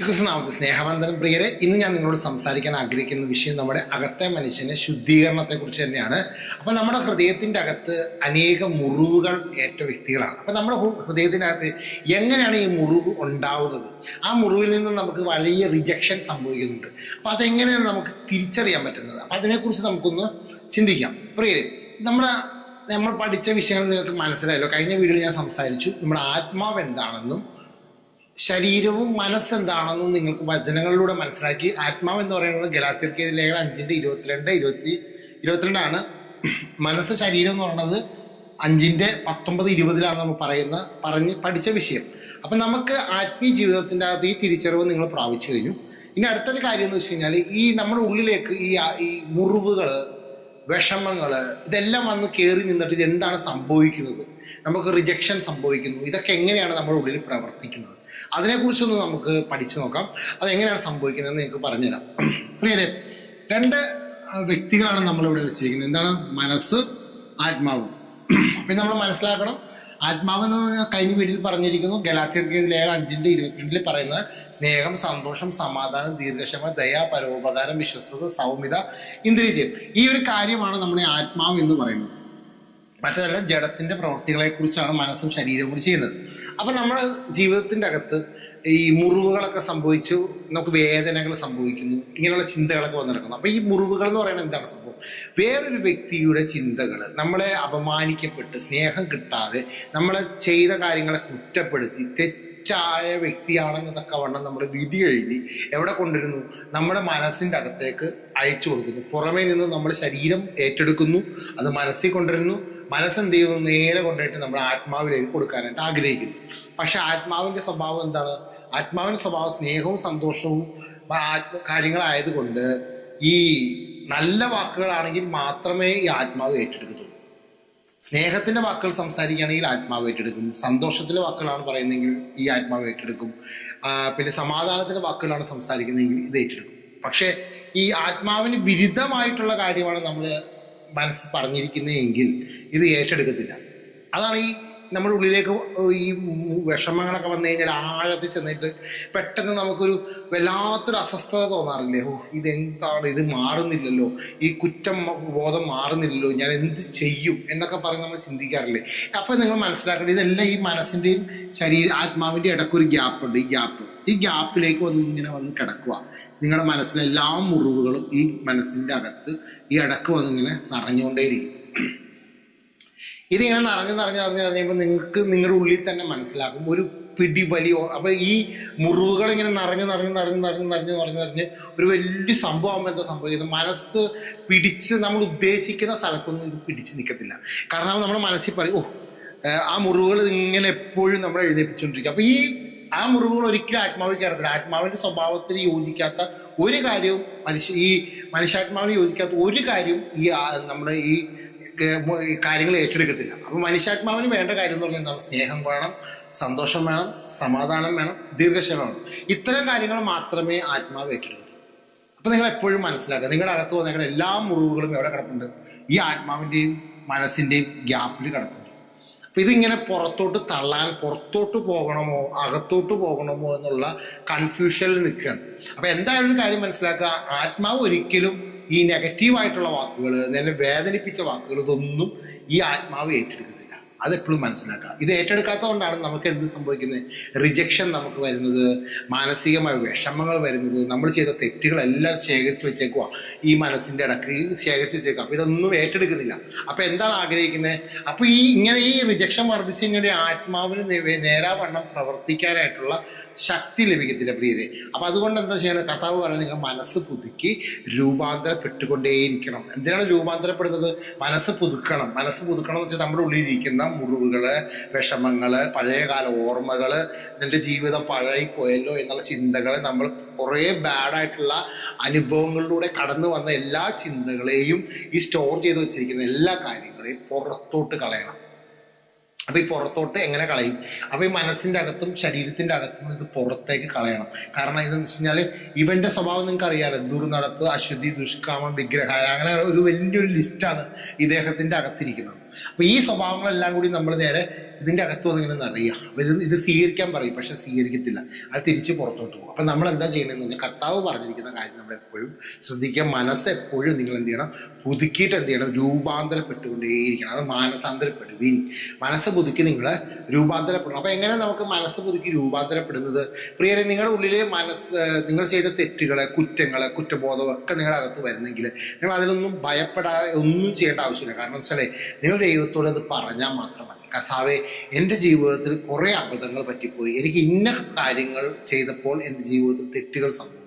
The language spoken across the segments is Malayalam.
ശ്രീകൃഷ്ണനാമത്തെ സ്നേഹവന്ദനം പ്രിയരെ ഇന്ന് ഞാൻ നിങ്ങളോട് സംസാരിക്കാൻ ആഗ്രഹിക്കുന്ന വിഷയം നമ്മുടെ അകത്തെ മനുഷ്യനെ ശുദ്ധീകരണത്തെക്കുറിച്ച് തന്നെയാണ്. അപ്പോൾ നമ്മുടെ ഹൃദയത്തിന്റെ അകത്ത് അനേക മുറിവുകൾ ഏറ്റ വ്യക്തികളാണ്. അപ്പോൾ നമ്മുടെ ഹൃദയത്തിന്റെ അകത്ത് എങ്ങനെയാണ് ഈ മുറിവ് ഉണ്ടാവുന്നത്? ആ മുറിവിൽ നിന്ന് നമുക്ക് വലിയ റിജക്ഷൻ സംഭവിക്കുന്നുണ്ട്. അപ്പം അതെങ്ങനെയാണ് നമുക്ക് തിരിച്ചറിയാൻ പറ്റുന്നത്? അപ്പോൾ അതിനെക്കുറിച്ച് നമുക്കൊന്ന് ചിന്തിക്കാം. പ്രിയരെ നമ്മുടെ നമ്മൾ പഠിച്ച വിഷയങ്ങൾ നിങ്ങൾക്ക് മനസ്സിലായല്ലോ. കഴിഞ്ഞ വീഡിയോയിൽ ഞാൻ സംസാരിച്ചു. നമ്മുടെ ആത്മാവ് എന്താണെന്നും ശരീരവും മനസ്സെന്താണെന്ന് നിങ്ങൾക്ക് വചനങ്ങളിലൂടെ മനസ്സിലാക്കി. ആത്മാവ് എന്ന് പറയുന്നത് ഗലാത്തിർക്ക് ലേഖന അഞ്ചിന്റെ ഇരുപത്തിരണ്ട് ഇരുപത്തി ഇരുപത്തിരണ്ടാണ്. മനസ്സ് ശരീരം എന്ന് പറയുന്നത് അഞ്ചിന്റെ പത്തൊമ്പത് ഇരുപതിലാണ് നമ്മൾ പറയുന്ന പറഞ്ഞ് പഠിച്ച വിഷയം. അപ്പം നമുക്ക് ആത്മീയ ജീവിതത്തിന്റെ അകത്ത് ഈ തിരിച്ചറിവ് നിങ്ങൾ പ്രാപിച്ചു കഴിഞ്ഞു. ഇനി അടുത്തൊരു കാര്യം എന്ന് വെച്ച് കഴിഞ്ഞാൽ ഈ നമ്മുടെ ഉള്ളിലേക്ക് ഈ ഈ മുറിവുകൾ വിഷമങ്ങൾ ഇതെല്ലാം വന്ന് കയറി നിന്നിട്ട് ഇത് എന്താണ് സംഭവിക്കുന്നത്? നമുക്ക് റിജക്ഷൻ സംഭവിക്കുന്നു. ഇതൊക്കെ എങ്ങനെയാണ് നമ്മുടെ ഉള്ളിൽ പ്രവർത്തിക്കുന്നത്? അതിനെക്കുറിച്ചൊന്ന് നമുക്ക് പഠിച്ചു നോക്കാം. അതെങ്ങനെയാണ് സംഭവിക്കുന്നതെന്ന് നിങ്ങൾക്ക് പറഞ്ഞുതരാം. പ്രിയരെ രണ്ട് വ്യക്തികളാണ് നമ്മളിവിടെ വെച്ചിരിക്കുന്നത്. എന്താണ്? മനസ്സ് ആത്മാവ്. അപ്പം നമ്മൾ മനസ്സിലാക്കണം. ആത്മാവ് എന്ന് കഴിഞ്ഞ വീട്ടിൽ പറഞ്ഞിരിക്കുന്നു. ഗലാത്തിർക്ക് ലേഖ അഞ്ചിന്റെ ഇരുപത്തിരണ്ടിൽ പറയുന്നത് സ്നേഹം സന്തോഷം സമാധാനം ദീർഘക്ഷമ ദയ പരോപകാരം വിശ്വസ്തത സൗമ്യത ഇന്ദ്രിയജയം. ഈ ഒരു കാര്യമാണ് നമ്മുടെ ആത്മാവ് എന്ന് പറയുന്നത്. മറ്റതല്ല ജഡത്തിന്റെ പ്രവൃത്തികളെ കുറിച്ചാണ് മനസ്സും ശരീരവും കൂടി ചെയ്യുന്നത്. അപ്പൊ നമ്മുടെ ജീവിതത്തിന്റെ അകത്ത് ഈ മുറിവുകളൊക്കെ സംഭവിച്ചു നമുക്ക് വേദനകൾ സംഭവിക്കുന്നു ഇങ്ങനെയുള്ള ചിന്തകളൊക്കെ വന്ന് നടക്കുന്നു. അപ്പൊ ഈ മുറിവുകൾ എന്ന് പറയുന്നത് എന്താണ് സംഭവം? വേറൊരു വ്യക്തിയുടെ ചിന്തകൾ നമ്മളെ അപമാനിക്കപ്പെട്ട് സ്നേഹം കിട്ടാതെ നമ്മളെ ചെയ്ത കാര്യങ്ങളെ കുറ്റപ്പെടുത്തി തെറ്റായ വ്യക്തിയാണെന്നതൊക്കെ വണ്ണം നമ്മൾ വിധി എഴുതി എവിടെ കൊണ്ടിരുന്നു നമ്മുടെ മനസ്സിന്റെ അകത്തേക്ക് അയച്ചു കൊടുക്കുന്നു. പുറമേ നിന്ന് നമ്മൾ ശരീരം ഏറ്റെടുക്കുന്നു അത് മനസ്സിൽ കൊണ്ടുവരുന്നു. മനസ്സെന്ത് ചെയ്യുന്നു? നേരെ കൊണ്ടുപോയിട്ട് നമ്മുടെ ആത്മാവിലേക്ക് കൊടുക്കാനായിട്ട് ആഗ്രഹിക്കുന്നു. പക്ഷെ ആത്മാവിന്റെ സ്വഭാവം എന്താണ്? ആത്മാവിന്റെ സ്വഭാവം സ്നേഹവും സന്തോഷവും ആത്മ കാര്യങ്ങളായതുകൊണ്ട് ഈ നല്ല വാക്കുകളാണെങ്കിൽ മാത്രമേ ഈ ആത്മാവ് ഏറ്റെടുക്കത്തുള്ളൂ. സ്നേഹത്തിന്റെ വാക്കുകൾ സംസാരിക്കുകയാണെങ്കിൽ ആത്മാവ് ഏറ്റെടുക്കും. സന്തോഷത്തിന്റെ വാക്കുകളാണ് പറയുന്നതെങ്കിൽ ഈ ആത്മാവ് ഏറ്റെടുക്കും. പിന്നെ സമാധാനത്തിന്റെ വാക്കുകളാണ് സംസാരിക്കുന്നതെങ്കിൽ ഇത് ഏറ്റെടുക്കും. പക്ഷേ ഈ ആത്മാവിന് വിരുദ്ധമായിട്ടുള്ള കാര്യമാണ് നമ്മൾ മനസ്സ് പറഞ്ഞിരിക്കുന്നതെങ്കിൽ ഇത് ഏറ്റെടുക്കത്തില്ല. അതാണ് ഈ നമ്മുടെ ഉള്ളിലേക്ക് ഈ വിഷമങ്ങളൊക്കെ വന്നു കഴിഞ്ഞാൽ ആഴത്തിൽ ചെന്നിട്ട് പെട്ടെന്ന് നമുക്കൊരു വല്ലാത്തൊരു അസ്വസ്ഥത തോന്നാറില്ലേ? ഓ ഇതെന്താണ്? ഇത് മാറുന്നില്ലല്ലോ. ഈ കുറ്റം ബോധം മാറുന്നില്ലല്ലോ. ഞാൻ എന്ത് ചെയ്യും എന്നൊക്കെ പറഞ്ഞ് നമ്മൾ ചിന്തിക്കാറില്ലേ? അപ്പോൾ നിങ്ങൾ മനസ്സിലാക്കേണ്ടത് ഇതെല്ലാം ഈ മനസ്സിന്റെയും ശരീര ആത്മാവിന്റെ ഇടയ്ക്കൊരു ഗ്യാപ്പ് ഉണ്ട് ഈ ഗ്യാപ്പ്. ഈ ഗ്യാപ്പിലേക്ക് വന്ന് ഇങ്ങനെ വന്ന് കിടക്കുക. നിങ്ങളുടെ മനസ്സിലെ എല്ലാ മുറിവുകളും ഈ മനസ്സിന്റെ അകത്ത് ഈ ഇടയ്ക്ക് വന്ന് ഇങ്ങനെ നിറഞ്ഞുകൊണ്ടേയിരിക്കും. ഇതിങ്ങനെ നിറഞ്ഞ് നിറഞ്ഞ് നിറഞ്ഞ് നിറഞ്ഞപ്പോൾ നിങ്ങൾക്ക് നിങ്ങളുടെ ഉള്ളിൽ തന്നെ മനസ്സിലാകും. ഒരു പിടി വലിയ അപ്പൊ ഈ മുറിവുകൾ ഇങ്ങനെ നിറഞ്ഞ് നിറഞ്ഞ് നിറഞ്ഞ് നിറഞ്ഞ് നിറഞ്ഞ് നിറഞ്ഞ് നിറഞ്ഞ് ഒരു വലിയ സംഭവമാകുമ്പോൾ എന്താ സംഭവിക്കുന്നത്? മനസ്സ് പിടിച്ച് നമ്മൾ ഉദ്ദേശിക്കുന്ന സ്ഥലത്തൊന്നും ഇത് പിടിച്ച് നിൽക്കത്തില്ല കാരണം നമ്മുടെ മനസ്സിൽ പറയും ഓ ആ മുറിവുകൾ ഇങ്ങനെ എപ്പോഴും നമ്മളെ എഴുന്നേപ്പിച്ചുകൊണ്ടിരിക്കും. അപ്പൊ ഈ ആ മുറിവുകൾ ഒരിക്കലും ആത്മാവിൽ കയറത്തില്ല. ആത്മാവിന്റെ സ്വഭാവത്തിന് യോജിക്കാത്ത ഒരു കാര്യവും മനുഷ്യ ഈ മനുഷ്യാത്മാവിന് യോജിക്കാത്ത ഒരു കാര്യവും ഈ നമ്മുടെ ഈ കാര്യങ്ങൾ ഏറ്റെടുക്കത്തില്ല. അപ്പൊ മനുഷ്യാത്മാവിന് വേണ്ട കാര്യം എന്ന് പറഞ്ഞാൽ എന്താണ്? സ്നേഹം വേണം സന്തോഷം വേണം സമാധാനം വേണം ദീർഘക്ഷമ വേണം. ഇത്തരം കാര്യങ്ങൾ മാത്രമേ ആത്മാവ് ഏറ്റെടുക്കത്തുള്ളൂ. അപ്പൊ നിങ്ങൾ എപ്പോഴും മനസ്സിലാക്കുക നിങ്ങളുടെ അകത്ത് വന്നേക്കുന്ന എല്ലാ മുറിവുകളും എവിടെ കിടപ്പുണ്ട്? ഈ ആത്മാവിന്റെയും മനസ്സിന്റെയും ഗ്യാപ്പിൽ കിടപ്പുണ്ട്. അപ്പൊ ഇതിങ്ങനെ പുറത്തോട്ട് തള്ളാൻ പുറത്തോട്ട് പോകണമോ അകത്തോട്ട് പോകണമോ എന്നുള്ള കൺഫ്യൂഷനിൽ നിൽക്കുകയാണ്. അപ്പൊ എന്തായാലും കാര്യം മനസ്സിലാക്കുക ആത്മാവ് ഒരിക്കലും ഈ നെഗറ്റീവായിട്ടുള്ള വാക്കുകൾ എന്നെ വേദനിപ്പിച്ച വാക്കുകൾ ഇതൊന്നും ഈ ആത്മാവ് ഏറ്റെടുക്കത്തില്ല അതെപ്പോഴും മനസ്സിലാക്കുക ഇത് ഏറ്റെടുക്കാത്തതുകൊണ്ടാണ് നമുക്ക് എന്ത് സംഭവിക്കുന്നത്? റിജക്ഷൻ നമുക്ക് വരുന്നത് മാനസികമായ വിഷമങ്ങൾ വരുന്നത് നമ്മൾ ചെയ്ത തെറ്റുകളെല്ലാം ശേഖരിച്ച് വെച്ചേക്കുക ഈ മനസ്സിന്റെ ഇടയ്ക്ക് ശേഖരിച്ച് വെച്ചേക്കുക അപ്പോൾ ഇതൊന്നും ഏറ്റെടുക്കുന്നില്ല. അപ്പോൾ എന്താണ് ആഗ്രഹിക്കുന്നത് അപ്പോൾ ഈ ഇങ്ങനെ ഈ റിജക്ഷൻ വർദ്ധിച്ചു കഴിഞ്ഞാൽ ആത്മാവിന് നേരാവണ്ണം പ്രവർത്തിക്കാനായിട്ടുള്ള ശക്തി ലഭിക്കത്തില്ല പ്രിയരെ. അപ്പോൾ അതുകൊണ്ട് എന്താ ചെയ്യണം? കർത്താവ് പറയുന്നത് നിങ്ങൾ മനസ്സ് പുതുക്കി രൂപാന്തരപ്പെട്ടുകൊണ്ടേയിരിക്കണം. എന്തിനാണ് രൂപാന്തരപ്പെടുന്നത്? മനസ്സ് പുതുക്കണം. മനസ്സ് പുതുക്കണം എന്ന് വെച്ചാൽ നമ്മുടെ ഉള്ളിലിരിക്കുന്ന മുറിവുകൾ വിഷമങ്ങൾ പഴയകാല ഓർമ്മകൾ നിന്റെ ജീവിതം പഴകിപ്പോയല്ലോ പോയല്ലോ എന്നുള്ള ചിന്തകൾ നമ്മൾ കുറേ ബാഡായിട്ടുള്ള അനുഭവങ്ങളിലൂടെ കടന്നു വന്ന എല്ലാ ചിന്തകളെയും ഈ സ്റ്റോർ ചെയ്ത് വെച്ചിരിക്കുന്ന എല്ലാ കാര്യങ്ങളെയും പുറത്തോട്ട് കളയണം. അപ്പൊ ഈ പുറത്തോട്ട് എങ്ങനെ കളയും? അപ്പോൾ ഈ മനസ്സിന്റെ അകത്തും ശരീരത്തിന്റെ അകത്തും ഇത് പുറത്തേക്ക് കളയണം. കാരണം ഇതെന്ന് വെച്ച് കഴിഞ്ഞാൽ ഇവന്റെ സ്വഭാവം നിങ്ങൾക്ക് അറിയാമല്ലോ ദുർനടപ്പ് അശുദ്ധി ദുഷ്കാമം വിഗ്രഹാര അങ്ങനെ ഒരു വലിയൊരു ലിസ്റ്റാണ് ഇദ്ദേഹത്തിന്റെ അകത്തിരിക്കുന്നത്. അപ്പോൾ ഈ സ്വഭാവങ്ങളെല്ലാം കൂടി നമ്മൾ നേരെ ഇതിന്റെ അകത്ത് വന്നിങ്ങനെ അറിയാം അപ്പൊ ഇത് ഇത് സ്വീകരിക്കാൻ പറയും പക്ഷെ സ്വീകരിക്കത്തില്ല. അത് തിരിച്ച് പുറത്തോട്ട് പോകും. അപ്പൊ നമ്മൾ എന്താ ചെയ്യണമെന്ന് പറഞ്ഞാൽ കർത്താവ് പറഞ്ഞിരിക്കുന്ന കാര്യം നമ്മൾ എപ്പോഴും ശ്രദ്ധിക്കുക. മനസ്സ് എപ്പോഴും നിങ്ങൾ എന്ത് ചെയ്യണം? പുതുക്കിയിട്ട് എന്ത് ചെയ്യണം? രൂപാന്തരപ്പെട്ടുകൊണ്ടേയിരിക്കണം. അത് മാനസാന്തരപ്പെടുവീൻ. മനസ്സ് പുതുക്കി നിങ്ങൾ രൂപാന്തരപ്പെടണം അപ്പം എങ്ങനെ നമുക്ക് മനസ്സ് പുതുക്കി രൂപാന്തരപ്പെടുന്നത്? പ്രിയരെ നിങ്ങളുടെ ഉള്ളിലെ മനസ്സ് നിങ്ങൾ ചെയ്ത തെറ്റുകൾ കുറ്റങ്ങൾ കുറ്റബോധം ഒക്കെ നിങ്ങളുടെ അകത്ത് വരുന്നെങ്കിൽ നിങ്ങൾ അതിലൊന്നും ഭയപ്പെടാതെ ഒന്നും ചെയ്യേണ്ട ആവശ്യമില്ല. കാരണം വെച്ചാലേ നിങ്ങൾ ദൈവത്തോട് അത് പറഞ്ഞാൽ മാത്രം മതി. കർത്താവെ എന്റെ ജീവിതത്തിൽ കുറേ അബദ്ധങ്ങൾ പറ്റിപ്പോയി. എനിക്ക് ഇന്ന കാര്യങ്ങൾ ചെയ്തപ്പോൾ എന്റെ ജീവിതത്തിൽ തെറ്റുകൾ സംഭവിച്ചു.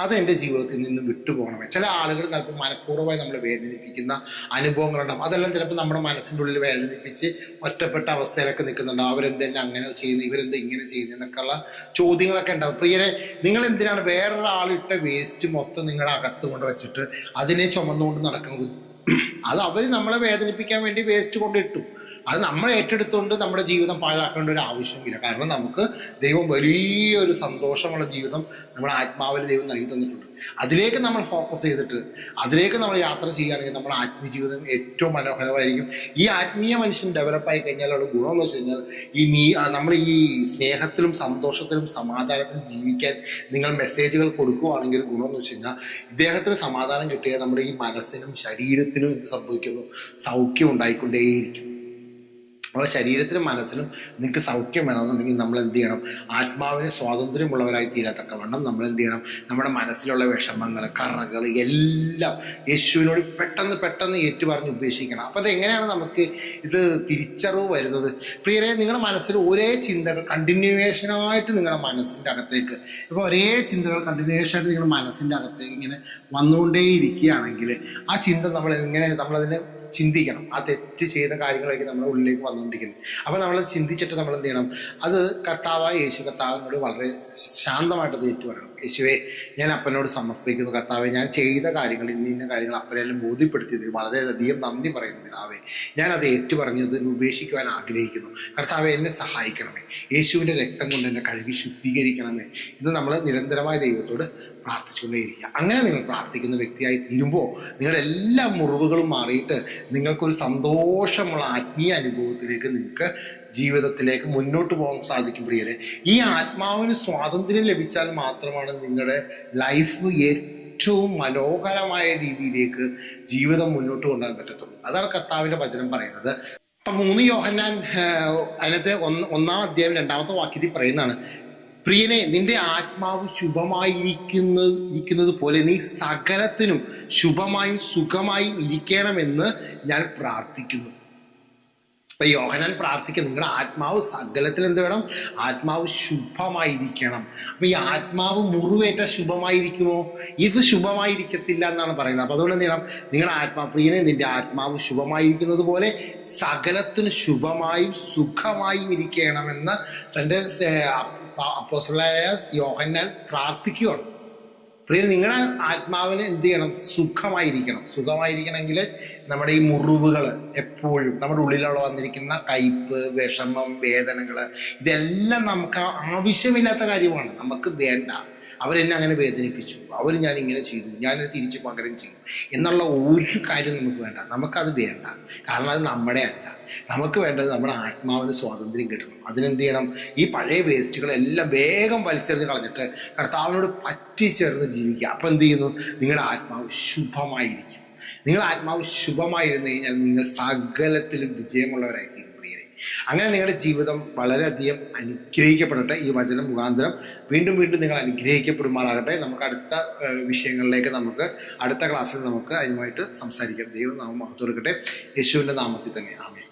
അത് എന്റെ ജീവിതത്തിൽ നിന്ന് വിട്ടുപോകണമേ. ചില ആളുകൾ ചിലപ്പോൾ മനഃപൂർവമായി നമ്മളെ വേദനിപ്പിക്കുന്ന അനുഭവങ്ങളുണ്ടാവും. അതെല്ലാം ചിലപ്പോൾ നമ്മുടെ മനസ്സിന്റെ ഉള്ളിൽ വേദനിപ്പിച്ച് ഒറ്റപ്പെട്ട അവസ്ഥയിലൊക്കെ നിൽക്കുന്നുണ്ടാവും അവരെന്തെന്നെ അങ്ങനെ ചെയ്യുന്നു ഇവരെന്താ ഇങ്ങനെ ചെയ്യുന്നു എന്നൊക്കെയുള്ള ചോദ്യങ്ങളൊക്കെ ഉണ്ടാവും. പ്രിയരെ നിങ്ങൾ എന്തിനാണ് വേറൊരാളിട്ട വേസ്റ്റ് മൊത്തം നിങ്ങളുടെ അകത്ത് കൊണ്ട് വെച്ചിട്ട് അതിനെ ചുമന്നുകൊണ്ട് നടക്കുന്നത്? അത് അവർ നമ്മളെ വേദനിപ്പിക്കാൻ വേണ്ടി വേസ്റ്റ് കൊണ്ട് ഇട്ടു അത് നമ്മൾ ഏറ്റെടുത്തുകൊണ്ട് നമ്മുടെ ജീവിതം പാഴാക്കേണ്ട ഒരു ആവശ്യമില്ല. കാരണം നമുക്ക് ദൈവം വലിയൊരു സന്തോഷമുള്ള ജീവിതം നമ്മുടെ ആത്മാവിൽ ദൈവം നൽകി തന്നിട്ടുണ്ട്. അതിലേക്ക് നമ്മൾ ഫോക്കസ് ചെയ്തിട്ട് അതിലേക്ക് നമ്മൾ യാത്ര ചെയ്യുകയാണെങ്കിൽ നമ്മുടെ ആത്മീയ ജീവിതം ഏറ്റവും മനോഹരമായിരിക്കും. ഈ ആത്മീയ മനുഷ്യൻ ഡെവലപ്പ് ഡെവലപ്പായി കഴിഞ്ഞാലുള്ള ഗുണം എന്ന് വെച്ച് കഴിഞ്ഞാൽ ഈ നീ നമ്മൾ ഈ സ്നേഹത്തിലും സന്തോഷത്തിലും സമാധാനത്തിലും ജീവിക്കാൻ നിങ്ങൾ മെസ്സേജുകൾ കൊടുക്കുകയാണെങ്കിൽ ഗുണം എന്ന് വെച്ച് കഴിഞ്ഞാൽ ഇദ്ദേഹത്തിന് സമാധാനം കിട്ടിയാൽ നമ്മുടെ ഈ മനസ്സിനും ശരീരത്തിനും സംഭവിക്കുന്നു. സൗഖ്യം ഉണ്ടായിക്കൊണ്ടേയിരിക്കും. നമ്മുടെ ശരീരത്തിനും മനസ്സിനും നിങ്ങൾക്ക് സൗഖ്യം വേണമെന്നുണ്ടെങ്കിൽ നമ്മൾ എന്ത് ചെയ്യണം ആത്മാവിന് സ്വാതന്ത്ര്യമുള്ളവരായി തീരത്തക്കവണ്ണം നമ്മൾ എന്ത് ചെയ്യണം നമ്മുടെ മനസ്സിലുള്ള വിഷമങ്ങൾ കറകൾ എല്ലാം യേശുവിനോട് പെട്ടെന്ന് പെട്ടെന്ന് ഏറ്റുപറഞ്ഞ് ഉപേക്ഷിക്കണം. അപ്പോൾ അത് എങ്ങനെയാണ് നമുക്ക് ഇത് തിരിച്ചറിവ് വരുന്നത്? പ്രിയരെ നിങ്ങളുടെ മനസ്സിൽ ഒരേ ചിന്തകൾ കണ്ടിന്യൂവേഷനായിട്ട് നിങ്ങളുടെ മനസ്സിന്റെ അകത്തേക്ക് ഇപ്പോൾ ഒരേ ചിന്തകൾ കണ്ടിന്യൂവേഷനായിട്ട് നിങ്ങളുടെ മനസ്സിന്റെ അകത്തേക്ക് ഇങ്ങനെ വന്നുകൊണ്ടേയിരിക്കുകയാണെങ്കിൽ ആ ചിന്ത നമ്മൾ എങ്ങനെ നമ്മളതിനെ ചിന്തിക്കണം. ആ തെറ്റ് ചെയ്ത കാര്യങ്ങളായിരിക്കും നമ്മുടെ ഉള്ളിലേക്ക് വന്നുകൊണ്ടിരിക്കുന്നത്. അപ്പോൾ നമ്മൾ ചിന്തിച്ചിട്ട് നമ്മൾ എന്ത് ചെയ്യണം? അത് കർത്താവായ യേശു കർത്താവിനോട് വളരെ ശാന്തമായിട്ട് തേറ്റു വരണം യേശുവെ ഞാൻ അപ്പനോട് സമർപ്പിക്കുന്നു കർത്താവെ. ഞാൻ ചെയ്ത കാര്യങ്ങൾ ഇന്ന ഇന്ന കാര്യങ്ങൾ അപ്പനെല്ലാം ബോധ്യപ്പെടുത്തിയതിൽ വളരെയധികം നന്ദി പറയുന്നു പിതാവേ. ഞാൻ അത് ഏറ്റു പറഞ്ഞത് ഉപേക്ഷിക്കുവാൻ ആഗ്രഹിക്കുന്നു. കർത്താവെ എന്നെ സഹായിക്കണമേ. യേശുവിന്റെ രക്തം കൊണ്ട് എന്നെ കഴുകി ശുദ്ധീകരിക്കണമേ. ഇന്ന് നമ്മൾ നിരന്തരമായ ദൈവത്തോട് പ്രാർത്ഥിച്ചുകൊണ്ടേയിരിക്കുക. അങ്ങനെ നിങ്ങൾ പ്രാർത്ഥിക്കുന്ന വ്യക്തിയായി തീരുമ്പോൾ നിങ്ങളുടെ എല്ലാ മുറിവുകളും മാറിയിട്ട് നിങ്ങൾക്കൊരു സന്തോഷമുള്ള ആത്മീയ അനുഭവത്തിലേക്ക് നിങ്ങൾക്ക് ജീവിതത്തിലേക്ക് മുന്നോട്ട് പോകാൻ സാധിക്കും പ്രിയരെ. ഈ ആത്മാവിന് സ്വാതന്ത്ര്യം ലഭിച്ചാൽ മാത്രമാണ് നിങ്ങളുടെ ലൈഫ് ഏറ്റവും മനോഹരമായ രീതിയിലേക്ക് ജീവിതം മുന്നോട്ട് കൊണ്ടുപോകാൻ പറ്റത്തുള്ളൂ. അതാണ് കർത്താവിന്റെ വചനം പറയുന്നത്. അപ്പം മൂന്ന് യോഹന്നാൻ അതിനകത്ത് ഒന്ന് ഒന്നാം അധ്യായം രണ്ടാമത്തെ വാക്യത്തിൽ പറയുന്നതാണ്. പ്രിയനെ നിന്റെ ആത്മാവ് ശുഭമായിരിക്കുന്നത് ഇരിക്കുന്നത് പോലെ നീ സകലത്തിനും ശുഭമായും സുഖമായും ഇരിക്കണമെന്ന് ഞാൻ പ്രാർത്ഥിക്കുന്നു. അപ്പൊ യോഹനാൻ പ്രാർത്ഥിക്കുക നിങ്ങളുടെ ആത്മാവ് സകലത്തിൽ എന്ത് വേണം? ആത്മാവ് ശുഭമായിരിക്കണം. അപ്പൊ ഈ ആത്മാവ് മുറിവേറ്റ ശുഭമായിരിക്കുമോ? ഇത് ശുഭമായിരിക്കത്തില്ല എന്നാണ് പറയുന്നത്. അപ്പൊ അതുകൊണ്ട് എന്ത് ചെയ്യണം? നിങ്ങളുടെ ആത്മാ പ്രിയനെ നിന്റെ ആത്മാവ് ശുഭമായിരിക്കുന്നത് പോലെ സകലത്തിന് ശുഭമായും സുഖമായും ഇരിക്കണമെന്ന് തന്റെ അപ്പോസലായ യോഹന്നാൻ പ്രാർത്ഥിക്കുകയാണ് പ്രിയ നിങ്ങളുടെ ആത്മാവിന് എന്ത് ചെയ്യണം? സുഖമായിരിക്കണം. സുഖമായിരിക്കണമെങ്കിൽ നമ്മുടെ ഈ മുറിവുകൾ എപ്പോഴും നമ്മുടെ ഉള്ളിലുള്ള വന്നിരിക്കുന്ന കയ്പ് വിഷമം വേദനകൾ ഇതെല്ലാം നമുക്ക് ആവശ്യമില്ലാത്ത കാര്യമാണ്. നമുക്ക് വേണ്ട. അവരെന്നെ അങ്ങനെ വേദനിപ്പിച്ചു. അവർ ഞാൻ ഇങ്ങനെ ചെയ്തു. ഞാനത് തിരിച്ച് പകരം ചെയ്തു എന്നുള്ള ഒരു കാര്യം നമുക്ക് വേണ്ട. നമുക്കത് വേണ്ട. കാരണം അത് നമ്മുടെ അല്ല. നമുക്ക് വേണ്ടത് നമ്മുടെ ആത്മാവിന് സ്വാതന്ത്ര്യം കിട്ടണം. അതിനെന്ത് ചെയ്യണം? ഈ പഴയ വേസ്റ്റുകളെല്ലാം വേഗം വലിച്ചെറിഞ്ഞ് കളഞ്ഞിട്ട് കർത്താവിനോട് പറ്റിച്ചേർന്ന് ജീവിക്കുക. അപ്പം എന്ത് ചെയ്യുന്നു? നിങ്ങളുടെ ആത്മാവ് ശുഭമായിരിക്കും. നിങ്ങളുടെ ആത്മാവ് ശുഭമായിരുന്നു കഴിഞ്ഞാൽ നിങ്ങൾ സകലത്തിലും വിജയമുള്ളവരായി തീരും അങ്ങനെ നിങ്ങളുടെ ജീവിതം വളരെയധികം അനുഗ്രഹിക്കപ്പെടട്ടെ ഈ വചനം മുഖാന്തരം. വീണ്ടും വീണ്ടും നിങ്ങൾ അനുഗ്രഹിക്കപ്പെടുമാറാകട്ടെ. നമുക്ക് അടുത്ത വിഷയങ്ങളിലേക്ക് നമുക്ക് അടുത്ത ക്ലാസ്സിൽ നമുക്ക് അതിനുമായിട്ട് സംസാരിക്കാം. ദൈവം നാമം മഹത്തു കൊടുക്കട്ടെ യേശുവിന്റെ നാമത്തിൽ തന്നെ. ആമേ